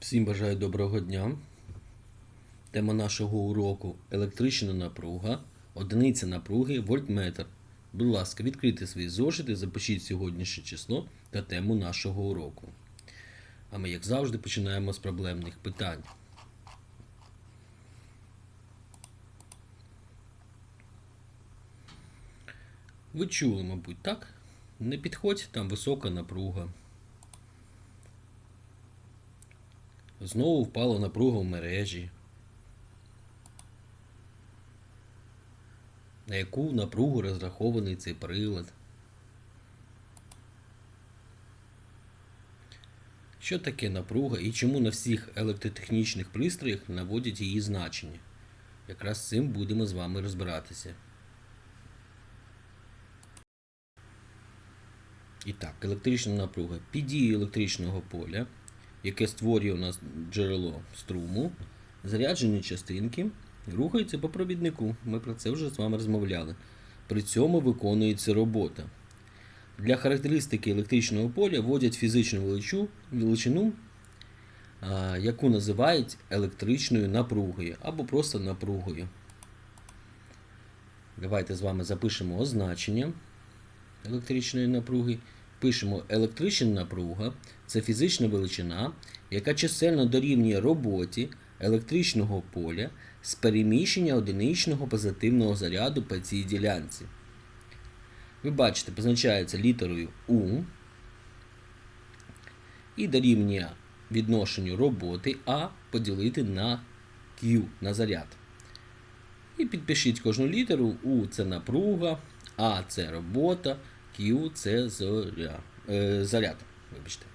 Всім бажаю доброго дня. Тема нашого уроку електрична напруга, одиниця напруги, вольтметр. Будь ласка, відкрийте свої зошити, запишіть сьогоднішнє число та тему нашого уроку. А ми, як завжди, починаємо з проблемних питань. Ви чули, мабуть, так? Не підходь, там висока напруга. Знову впала напруга в мережі. На яку напругу розрахований цей прилад? Що таке напруга і чому на всіх електротехнічних пристроях наводять її значення? Якраз цим будемо з вами розбиратися. І так, електрична напруга. Під дією електричного поля, яке створює у нас джерело струму, заряджені частинки рухаються по провіднику. Ми про це вже з вами розмовляли. При цьому виконується робота. Для характеристики електричного поля вводять фізичну величу, величину, яку називають електричною напругою або просто напругою. Давайте з вами запишемо означення електричної напруги. Пишемо електрична напруга це фізична величина, яка чисельно дорівнює роботі електричного поля з переміщення одиничного позитивного заряду по цій ділянці. Ви бачите, позначається літерою У і дорівнює відношенню роботи А поділити на Q на заряд. І підпишіть кожну літеру. У це напруга, А це робота, Q це зоря, е, заряд. Вибачте.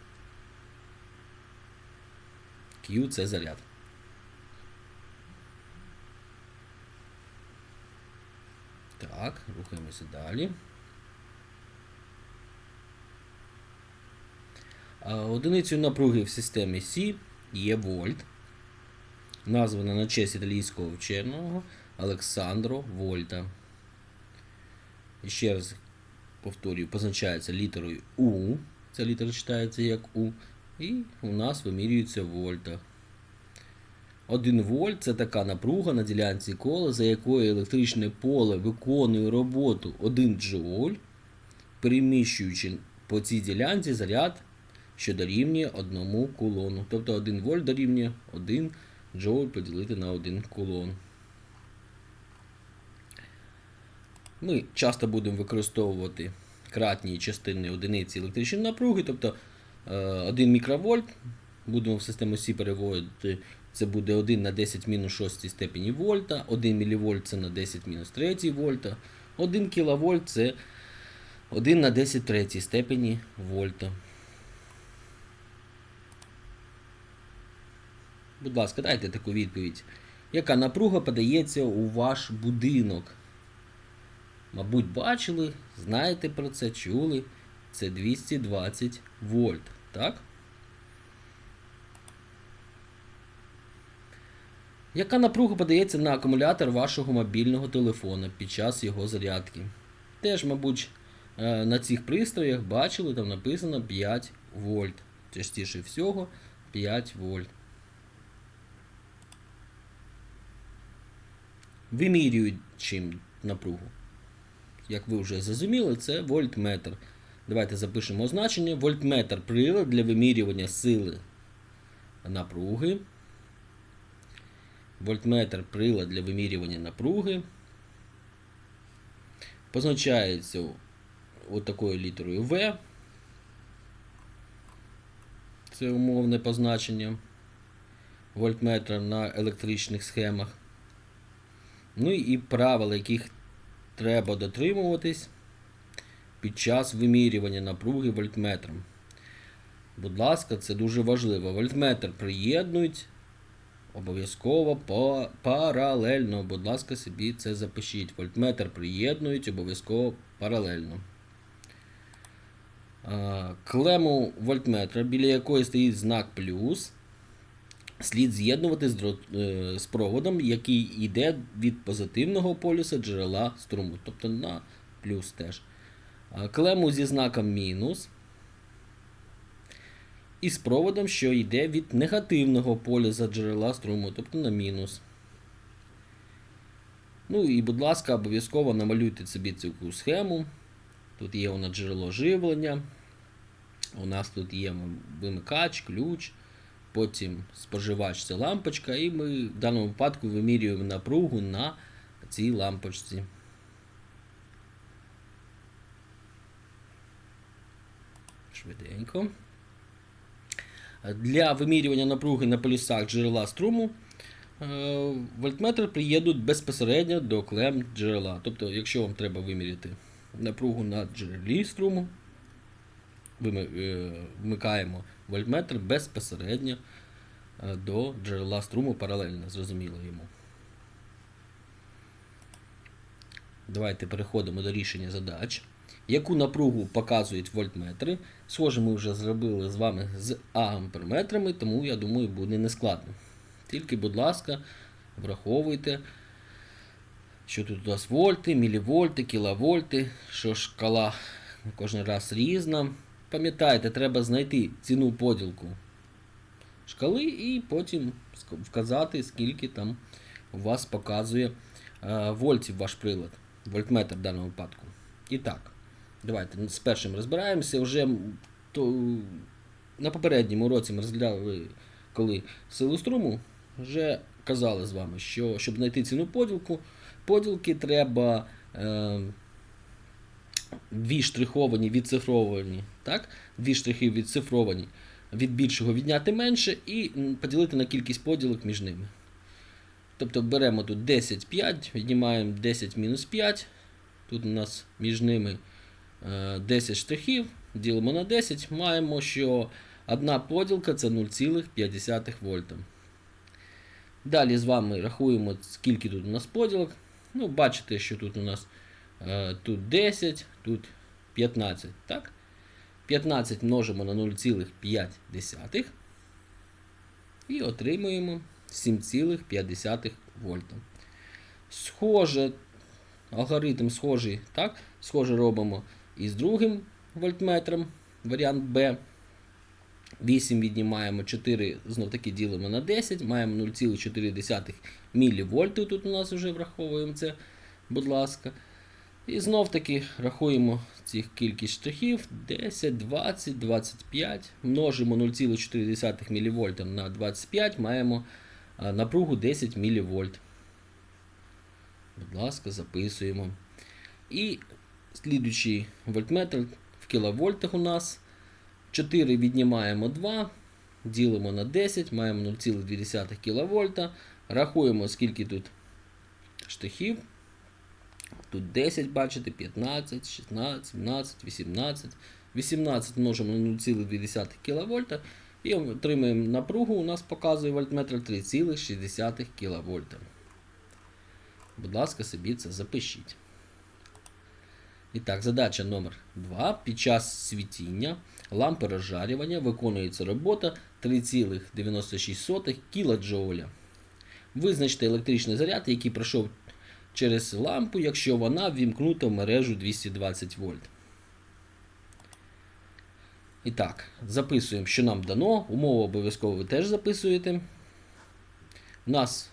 Q це заряд. Так, рухаємося далі. Одиницею напруги в системі Сі є вольт, названа на честь італійського вченого Олександро Вольта. І ще раз повторюю, позначається літерою У. Ця літера читається як У. І у нас вимірюється в вольтах. 1 вольт це така напруга на ділянці кола, за якою електричне поле виконує роботу 1 джоуль, переміщуючи по цій ділянці заряд, що дорівнює 1 кулону. Тобто 1 вольт дорівнює 1 джоуль поділити на 1 кулон. Ми часто будемо використовувати кратні частини одиниці електричної напруги, тобто 1 мікровольт. Будемо в систему Сі переводити, це буде 1 на 10 мінус 6 степені вольта, 1 мВ це на 10 мінус 3 вольта, 1 кВт це 1 на 10 3 степені вольта. Будь ласка, дайте таку відповідь. Яка напруга подається у ваш будинок? Мабуть, бачили, знаєте про це, чули. Це 220 вольт, так? Яка напруга подається на акумулятор вашого мобільного телефона під час його зарядки? Теж, мабуть, е, на цих пристроях бачили, там написано 5 вольт. Частіше всього 5 вольт. Вимірюють чим напругу. Як ви вже зрозуміли, це вольтметр. Давайте запишемо означення. Вольтметр прилад для вимірювання сили напруги. Вольтметр прилад для вимірювання напруги. Позначається от такою літерою В. Це умовне позначення вольтметра на електричних схемах. Ну і правил, яких треба дотримуватись під час вимірювання напруги вольтметром. Будь ласка, це дуже важливо. Вольтметр приєднують обов'язково паралельно. Будь ласка, собі це запишіть. Вольтметр приєднують обов'язково паралельно. Клему вольтметра, біля якої стоїть знак плюс, слід з'єднувати з, е, з проводом, який йде від позитивного полюса джерела струму, тобто на плюс теж. Клему зі знаком мінус. із проводом, що йде від негативного полюса джерела струму, тобто на мінус. Ну і, будь ласка, обов'язково намалюйте собі цю схему. Тут є у нас джерело живлення. У нас тут є вимикач, ключ, потім споживач це лампочка, і ми в даному випадку вимірюємо напругу на цій лампочці. Швиденько. Для вимірювання напруги на полюсах джерела струму е, вольтметр приєднуть безпосередньо до клем джерела. Тобто, якщо вам треба виміряти напругу на джерелі струму, вмикаємо вольтметр безпосередньо е, до джерела струму паралельно, зрозуміло йому. Давайте переходимо до рішення задач. Яку напругу показують вольтметри? Схоже, ми вже зробили з вами з амперметрами, тому я думаю, буде нескладно. Тільки, будь ласка, враховуйте, що тут у нас вольти, мілівольти, кіловольти, що шкала кожен раз різна. Пам'ятайте, треба знайти ціну поділку шкали і потім вказати, скільки там у вас показує е, вольтів ваш прилад, вольтметр в даному випадку. І так, давайте з першим розбираємося. Вже то, на попередньому уроці ми розглянули, коли силу струму, вже казали з вами, що щоб знайти ціну поділку, поділки треба. Е, дві штриховані відцифровані, так? Дві штрихи відцифровані від більшого відняти менше і поділити на кількість поділок між ними. Тобто беремо тут 10, 5, віднімаємо 10 мінус 5. Тут у нас між ними е, 10 штрихів, ділимо на 10, маємо, що одна поділка це 0,5 вольта. Далі з вами рахуємо, скільки тут у нас поділок. Ну, бачите, що тут у нас е, тут 10, тут 15. Так? 15 множимо на 0,5 і отримуємо 7,5 вольта. Схоже, алгоритм схожий, так? Схоже робимо і з другим вольтметром, варіант Б. 8 віднімаємо 4, знов таки ділимо на 10, маємо 0,4 мВ. Тут у нас вже враховуємо це, будь ласка. І знов таки рахуємо цих кількість штрихів 10, 20, 25. Множимо 0,4 мВ на 25, маємо напругу 10 мВ. Будь ласка, записуємо. І слідуючий вольтметр в кіловольтах у нас. 4 віднімаємо 2, ділимо на 10, маємо 0,2 кВт. Рахуємо, скільки тут штрихів. Тут 10, бачите, 15, 16, 17, 18. 18 множимо на 0,2 кВт і отримаємо напругу. У нас показує вольтметр 3,6 кВт. Будь ласка, собі це запишіть. І так, задача номер 2. Під час світіння лампи розжарювання виконується робота 3,96 кДж. Визначте електричний заряд, який пройшов через лампу, якщо вона ввімкнута в мережу 220 вольт. І так, записуємо, що нам дано. Умову обов'язково ви теж записуєте. У нас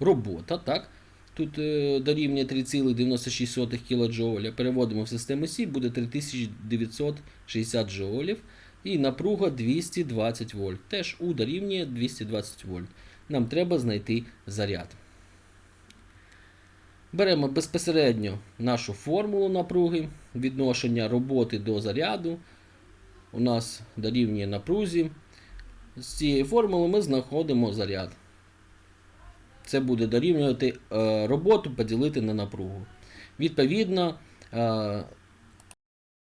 робота, так? Тут е, дорівнює 3,96 кДж. Переводимо в систему Сі, буде 3960 джоулів. І напруга 220 вольт. Теж У дорівнює 220 вольт. Нам треба знайти заряд. Беремо безпосередньо нашу формулу напруги, відношення роботи до заряду. У нас дорівнює напрузі. З цієї формули ми знаходимо заряд. Це буде дорівнювати е, роботу поділити на напругу. Відповідно, е,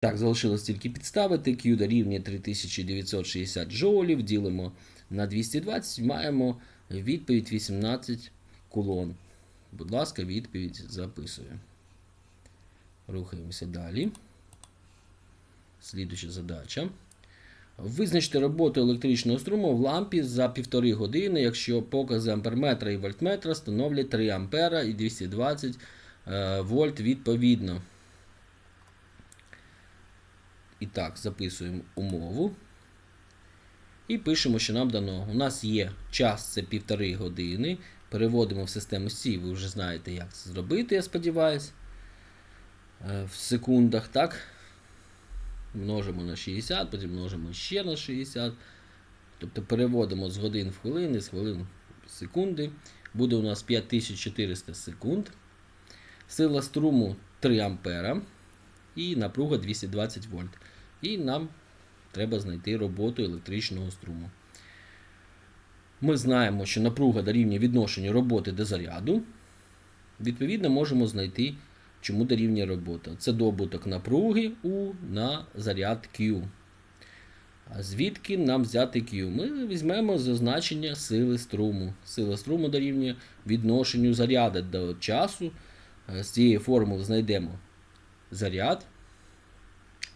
так, залишилось тільки підставити. Q дорівнює 3960 джоулів, ділимо на 220, маємо відповідь 18 кулон. Будь ласка, відповідь записую. Рухаємося далі. Слідуюча задача. Визначте роботу електричного струму в лампі за півтори години, якщо покази амперметра і вольтметра становлять 3 ампера і 220 е, вольт відповідно. І так, записуємо умову. І пишемо, що нам дано. У нас є час це півтори години. Переводимо в систему C, ви вже знаєте, як це зробити, я сподіваюся. Е, В секундах, так? Множимо на 60, потім множимо ще на 60. Тобто переводимо з годин в хвилини, з хвилин в секунди. Буде у нас 5400 секунд. Сила струму 3 ампера і напруга 220 вольт. І нам треба знайти роботу електричного струму. Ми знаємо, що напруга дорівнює відношенню роботи до заряду. Відповідно, можемо знайти, чому дорівнює робота. Це добуток напруги U на заряд Q. А звідки нам взяти Q? Ми візьмемо зазначення сили струму. Сила струму дорівнює відношенню заряду до часу. Е, З цієї формули знайдемо заряд.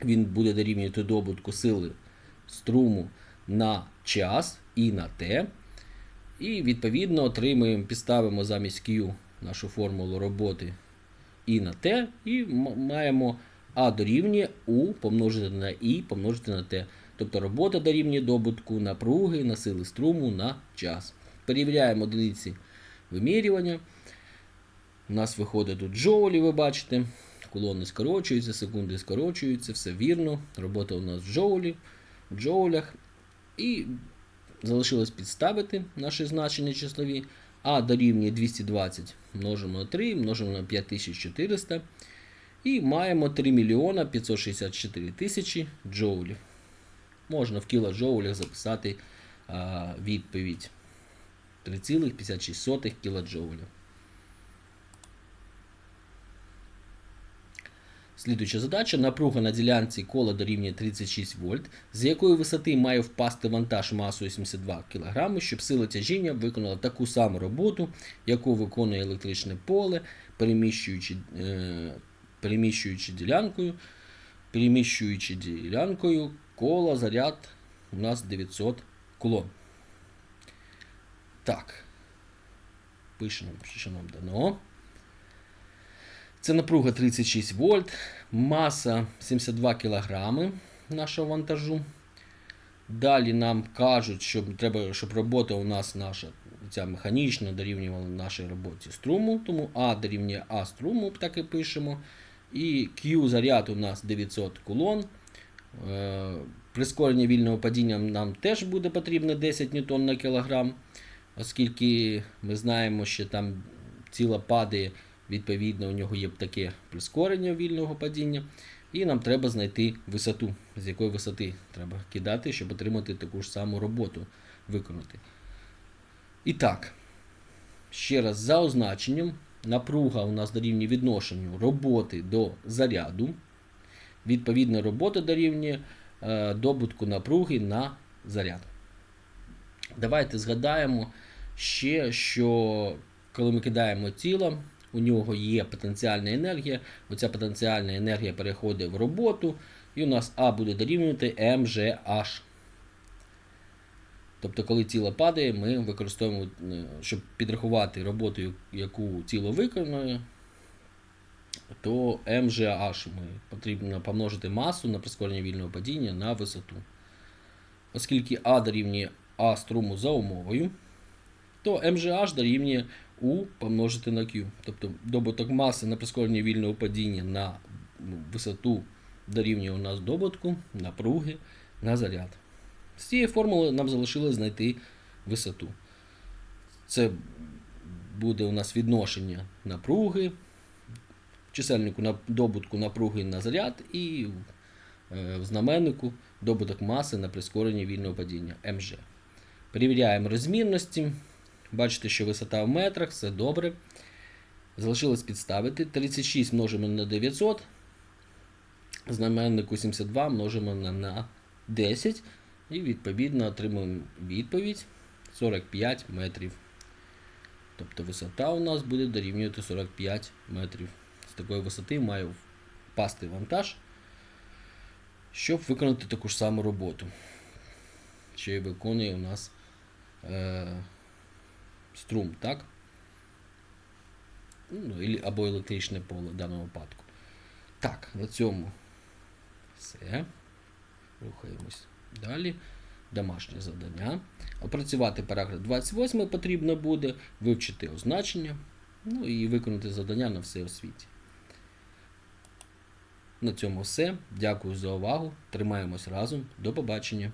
Він буде дорівнювати добутку сили струму на час і на Т. І відповідно отримуємо, підставимо замість Q нашу формулу роботи і на Т, і маємо А дорівнює У помножити на І помножити на Т. Тобто робота дорівнює добутку напруги на сили струму на час. Перевіряємо одиниці вимірювання. У нас виходить тут джоулі, ви бачите. Колони скорочуються, секунди скорочуються, все вірно. Робота у нас в джоулі, в джоулях. І залишилось підставити наші значення числові. А дорівнює 220 множимо на 3, множимо на 5400. І маємо 3 мільйона 564 тисячі джоулів. Можна в кілоджоулях записати а, відповідь 3,56 кілоджоулів. Слідуюча задача. Напруга на ділянці кола дорівнює 36 вольт, з якої висоти має впасти вантаж масою 72 кг, щоб сила тяжіння виконала таку саму роботу, яку виконує електричне поле, переміщуючи, е, переміщуючи ділянкою, переміщуючи ділянкою кола заряд у нас 900 кулон. Так. Пишемо, що нам дано. Це напруга 36 вольт, маса 72 кг нашого вантажу. Далі нам кажуть, що треба, щоб робота у нас наша ця механічна дорівнювала нашій роботі струму, тому А дорівнює А струму, так і пишемо. І Q заряд у нас 900 кулон. Е, Прискорення вільного падіння нам теж буде потрібно 10 ньютон на кілограм, оскільки ми знаємо, що там тіло падає, відповідно, у нього є таке прискорення вільного падіння. І нам треба знайти висоту, з якої висоти треба кидати, щоб отримати таку ж саму роботу виконати. І так, ще раз, за означенням, напруга у нас дорівнює відношенню роботи до заряду. Відповідно, робота дорівнює е, добутку напруги на заряд. Давайте згадаємо ще, що коли ми кидаємо тіло, у нього є потенціальна енергія. Оця потенціальна енергія переходить в роботу, і у нас А буде дорівнювати МЖH. Тобто, коли тіло падає, ми використовуємо, е, щоб підрахувати роботу, яку тіло виконує, то МЖH ми потрібно помножити масу на прискорення вільного падіння на висоту. Оскільки А дорівнює А струму за умовою, то МЖH дорівнює У помножити на Q. Тобто добуток маси на прискорення вільного падіння на ну, висоту дорівнює у нас добутку напруги на заряд. З цієї формули нам залишилось знайти висоту. Це буде у нас відношення напруги, чисельнику на добутку напруги на заряд і е, в знаменнику добуток маси на прискорення вільного падіння МЖ. Перевіряємо розмірності. Бачите, що висота в метрах, все добре. Залишилось підставити. 36 множимо на 900. Знаменнику 72 множимо на, на 10. І відповідно отримуємо відповідь 45 метрів. Тобто висота у нас буде дорівнювати 45 метрів. З такої висоти має впасти вантаж, щоб виконати таку ж саму роботу. Що виконує у нас е, струм, так? Ну, або електричне поле в даному випадку. Так, на цьому все. Рухаємось далі. домашнє завдання. Опрацювати параграф 28 потрібно буде, вивчити означення, ну і виконати завдання на все освіті. На цьому все. Дякую за увагу. Тримаємось разом. До побачення.